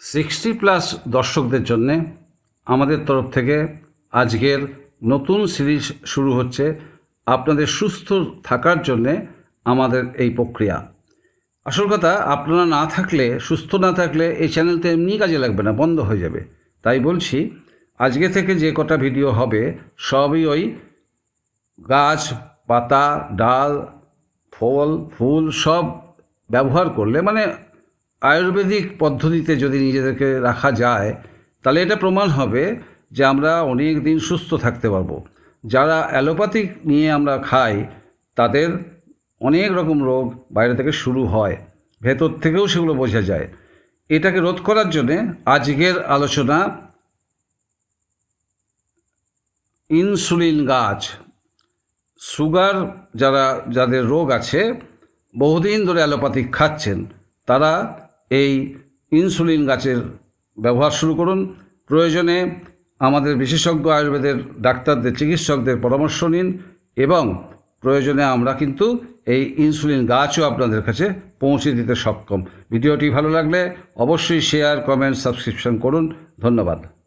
Sixty plus দর্শকদের জন্যে আমাদের তরফ থেকে আজকের নতুন সিরিজ শুরু হচ্ছে আপনাদের সুস্থ থাকার জন্যে আমাদের এই প্রক্রিয়া। আসল কথা, আপনারা না থাকলে, সুস্থ না থাকলে এই চ্যানেলটা এমনি কাজে লাগবে না, বন্ধ হয়ে যাবে। তাই বলছি, আজকে থেকে যে কটা ভিডিও হবে, সবই ওই গাছ, পাতা, ডাল, ফল, ফুল সব ব্যবহার করলে মানে আয়ুর্বেদিক পদ্ধতিতে যদি নিজেদেরকে রাখা যায়, তাহলে এটা প্রমাণ হবে যে আমরা অনেক দিন সুস্থ থাকতে পারব। যারা অ্যালোপ্যাথিক নিয়ে আমরা খাই, তাদের অনেক রকম রোগ বাইরে থেকে শুরু হয়, ভেতর থেকেও সেগুলো বোঝা যায়। এটাকে রোধ করার জন্যে আজকের আলোচনা ইনসুলিন গাছ। সুগার যারা, যাদের রোগ আছে, বহুদিন ধরে অ্যালোপ্যাথিক খাচ্ছেন, তারা এই ইনসুলিন গাছের ব্যবহার শুরু করুন। প্রয়োজনে আমাদের বিশেষজ্ঞ আয়ুর্বেদের ডাক্তারদের, চিকিৎসকদের পরামর্শ নিন এবং প্রয়োজনে আমরা কিন্তু এই ইনসুলিন গাছও আপনাদের কাছে পৌঁছে দিতে সক্ষম। ভিডিওটি ভালো লাগলে অবশ্যই শেয়ার, কমেন্ট, সাবস্ক্রিপশন করুন। ধন্যবাদ।